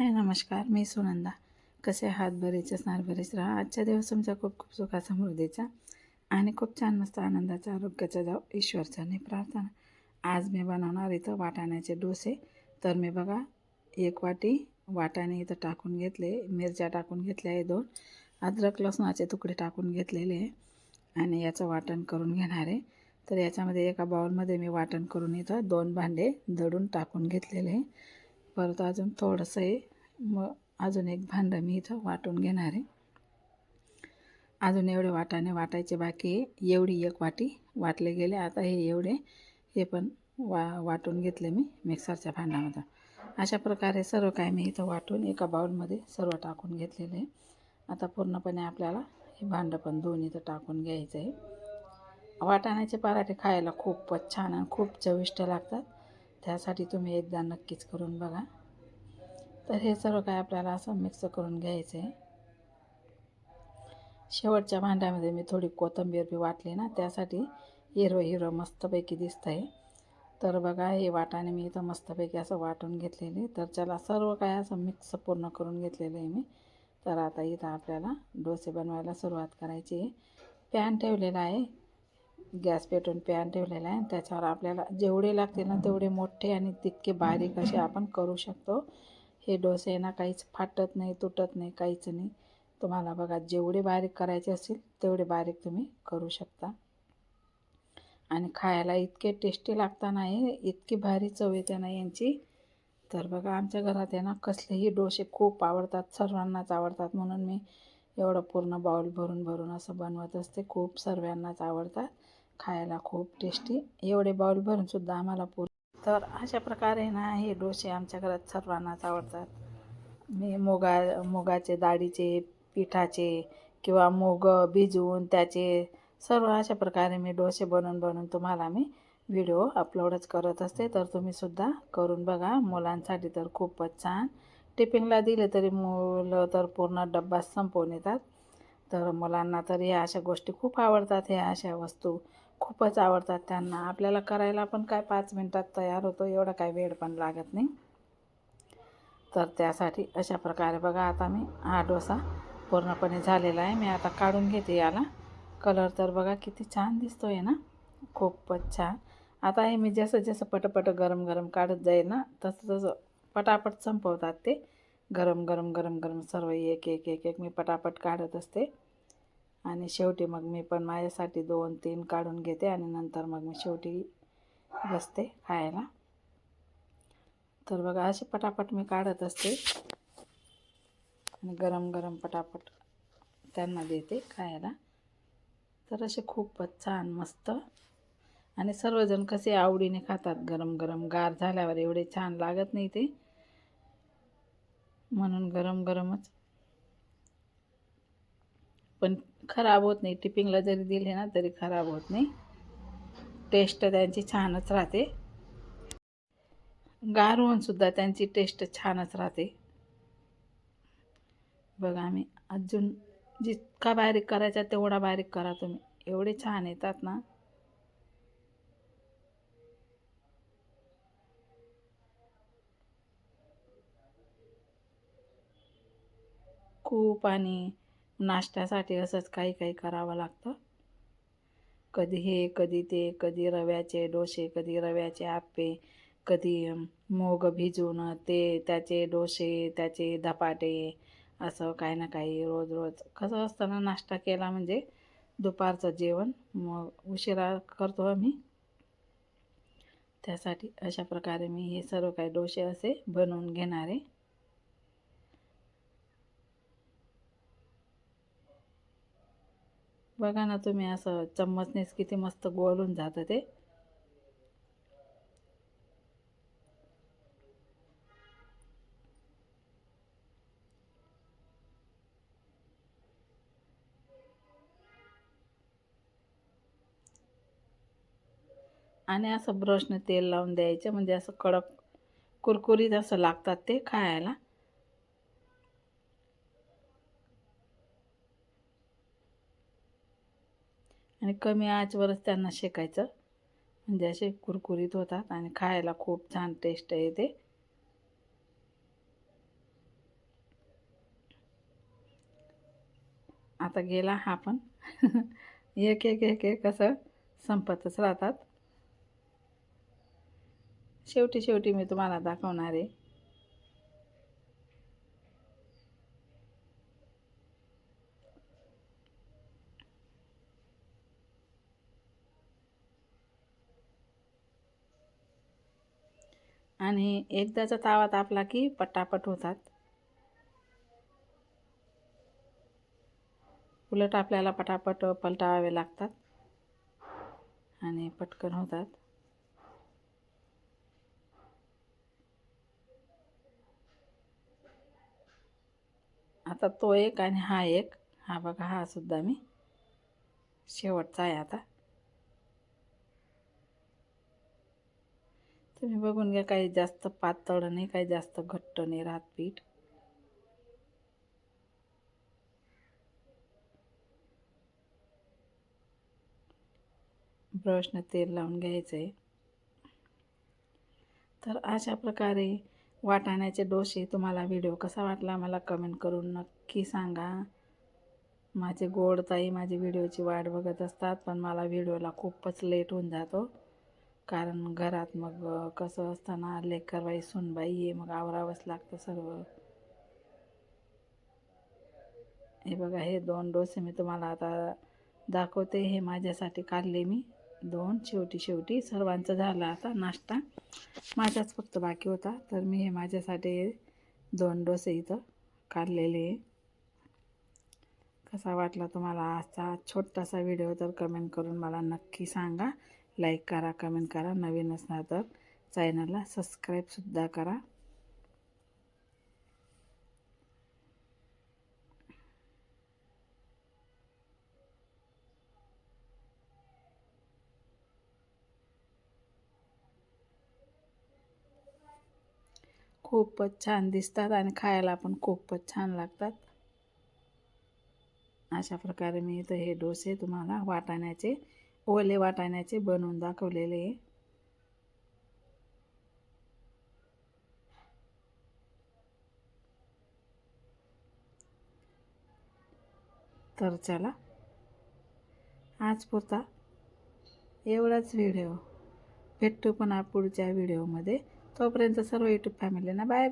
हाय नमस्कार. मी सुनंदा. कसे आहात? बरेच असणार बरेच राहा. आजच्या दिवस तुमचा खूप खूप सुखा समृद्धीचा आणि खूप छान मस्त आनंदाचा आरोग्याचा जाऊ ईश्वरचरणी प्रार्थना. आज मी बनवणार इथं वाटाण्याचे डोसे. तर मी बघा एक वाटी वाटाणे इथं टाकून घेतले. मिरच्या टाकून घेतल्या आहे दोन. अद्रक लसणाचे तुकडे टाकून घेतलेले. आहे आणि याचं वाटण करून घेणार आहे. तर याच्यामध्ये एका बाउलमध्ये मी वाटण करून इथं दोन भांडे दडून टाकून घेतलेले. आहे परत अजून थोडंसं आहे. मग अजून एक भांडं मी इथं वाटून घेणार आहे. अजून एवढे वाटाने वाटायचे बाकी आहे. एवढी एक वाटी वाटले गेले. आता हे एवढे हे पण वा वाटून घेतले मी मिक्सरच्या भांड्यामध्ये. अशा प्रकारे सर्व काय मी इथं वाटून एका बाउलमध्ये सर्व टाकून घेतलेलं आहे. आता पूर्णपणे आपल्याला हे भांडं पण दोन इथं टाकून घ्यायचं आहे. वाटाण्याचे पराठे खायला खूपच छान आणि खूप चविष्ट लागतात. त्यासाठी तुम्ही एकदा नक्कीच करून बघा. तर हे सर्व काय आपल्याला असं मिक्स करून घ्यायचं आहे शेवटच्या भांड्यामध्ये मी थोडी कोथिंबीर बी वाटली ना त्यासाठी हिरवं हिरवं मस्तपैकी दिसतं आहे तर बघा हे वाटाने मी इथं मस्तपैकी असं वाटून घेतलेली. तर त्याला सर्व काय असं मिक्स पूर्ण करून घेतलेलं आहे मी. तर आता इथं आपल्याला डोसे बनवायला सुरुवात करायची आहे. पॅन ठेवलेला आहे. गॅस पेटून पॅन ठेवलेला आहे. त्याच्यावर आपल्याला जेवढे लागतील ना तेवढे मोठे आणि तितके बारीक असे आपण करू शकतो. हे डोसे ना काहीच फाटत नाही तुटत नाही काहीच नाही. तुम्हाला बघा जेवढे बारीक करायचे असतील तेवढे बारीक तुम्ही करू शकता. आणि खायला इतके टेस्टी लागता नाही इतकी भारी चव येते ना यांची. तर बघा आमच्या घरात आहे ना कसलेही डोसे खूप आवडतात सर्वांनाच आवडतात. म्हणून मी एवढं पूर्ण बाउल भरून भरून असं बनवत असते. खूप सर्वांनाच आवडतात. खायला खूप टेस्टी एवढे बाउल भरूनसुद्धा आम्हाला पूर तर अशा प्रकारे ना हे डोसे आमच्या घरात सर्वांनाच आवडतात. मी मुगा मुगाचे डाळीचे पिठाचे किंवा मूग भिजवून त्याचे सर्व अशा प्रकारे मी डोसे बनवून बनवून तुम्हाला मी व्हिडिओ अपलोडच करत असते. तर तुम्हीसुद्धा करून बघा. मुलांसाठी तर खूपच छान. टिफिनला दिले तरी मुलं तर पूर्ण डब्बा संपवून येतात. तर मुलांना तर ह्या अशा गोष्टी खूप आवडतात ह्या अशा वस्तू. खूपच आवडतात त्यांना. आपल्याला करायला पण काय पाच मिनटात तयार होतो एवढा काय वेळ पण लागत नाही. तर त्यासाठी अशा प्रकारे बघा आता मी हा डोसा पूर्णपणे झालेला आहे. मी आता काढून घेते याला. कलर तर बघा किती छान दिसतो आहे ना. खूपच छान. आता हे मी जसं जसं पटपट गरम गरम काढत जाईल ना तसं तसं पटापट संपवतात ते. गरम गरम गरम गरम सर्व एक एक एक एक मी पटापट काढत असते. आणि शेवटी मग मी पण माझ्यासाठी दोन तीन काढून घेते आणि नंतर मग मी शेवटी बसते खायला. तर बघा असे पटापट मी काढत असते. आणि गरम गरम पटापट त्यांना देते खायला. तर असे खूपच छान मस्त. आणि सर्वजण कसे आवडीने खातात. गरम गरम गार झाल्यावर एवढे छान लागत नाही ते. म्हणून गरम गरमच. पण खराब होत नाही. टिपिंगला जरी दिले ना तरी खराब होत नाही. टेस्ट त्यांची छानच राहते. गार सुद्धा त्यांची टेस्ट छानच राहते. बघा आम्ही अजून जितका बारीक करायचा तेवढा बारीक करा तुम्ही. एवढे छान येतात ना. खूप आणि नाश्त्यासाठी असंच काही काही करावं लागतं. कधी हे कधी ते कधी रव्याचे डोसे कधी रव्याचे आप्पे कधी मोग भिजवून ते त्याचे डोसे त्याचे धपाटे असं काही ना काही रोज रोज. कसं असताना नाश्ता केला म्हणजे दुपारचं जेवण मग उशिरा करतो आम्ही. त्यासाठी अशा प्रकारे मी हे सर्व काही डोसे असे बनवून घेणार. आहे बघा ना तुम्ही असं चम्मचनेच किती मस्त गोलून जातं ते. आणि असं ब्रशने तेल लावून द्यायचं म्हणजे असं कडक कुरकुरीत असं लागतात ते खायला. आणि कमी आचवरच त्यांना शेकायचं. म्हणजे असे कुरकुरीत होतात आणि खायला खूप छान टेस्ट येते आता गेला हा पण एक एक एक एक असं संपतच राहतात. शेवटी शेवटी मी तुम्हाला दाखवणार आहे. आणि एकदाचा तावा तापला की पटापट होतात. उलट आपल्याला पटापट पलटावे लागतात आणि पटकन होतात. आता तो एक आणि हा एक. हा बघा हा सुद्धा मी. शेवटचा आहे आता. तुम्ही बघून घ्या काही जास्त पातळ नाही काही जास्त घट्ट नाही राहत पीठ. ब्रशनं तेल लावून घ्यायचं आहे तर अशा प्रकारे वाटाण्याचे डोसे तुम्हाला व्हिडिओ कसा वाटला मला कमेंट करून नक्की सांगा. माझे गोड ताई माझी व्हिडिओची वाट बघत असतात पण मला व्हिडिओला खूपच लेट होऊन जातो. कारण घरात मग कसं असताना लेकरबाई सुनबाई हे मग आवरावंच लागतं सर्व. हे बघा हे दोन डोसे मी तुम्हाला आता दाखवते. हे माझ्यासाठी काढले मी. दोन शेवटी शेवटी. सर्वांचं झालं आता नाश्ता. माझाच फक्त बाकी होता. तर मी हे माझ्यासाठी दोन डोसे इथं काढलेले. आहे कसा वाटला तुम्हाला आजचा छोटासा व्हिडिओ? तर कमेंट करून मला नक्की सांगा. लाईक करा कमेंट करा नवीन असणार तर चॅनलला सबस्क्राईबसुद्धा करा. खूपच छान दिसतात आणि खायला पण खूपच छान लागतात. अशा प्रकारे मी इथं हे डोसे तुम्हाला वाटाण्याचे ओले वाटाण्याचे बनवून दाखवलेले आहे. तर चला आज पुरता एवढाच व्हिडिओ भेटतो पण पुढच्या व्हिडिओमध्ये तोपर्यंत सर्व यूट्यूब फॅमिलीना बाय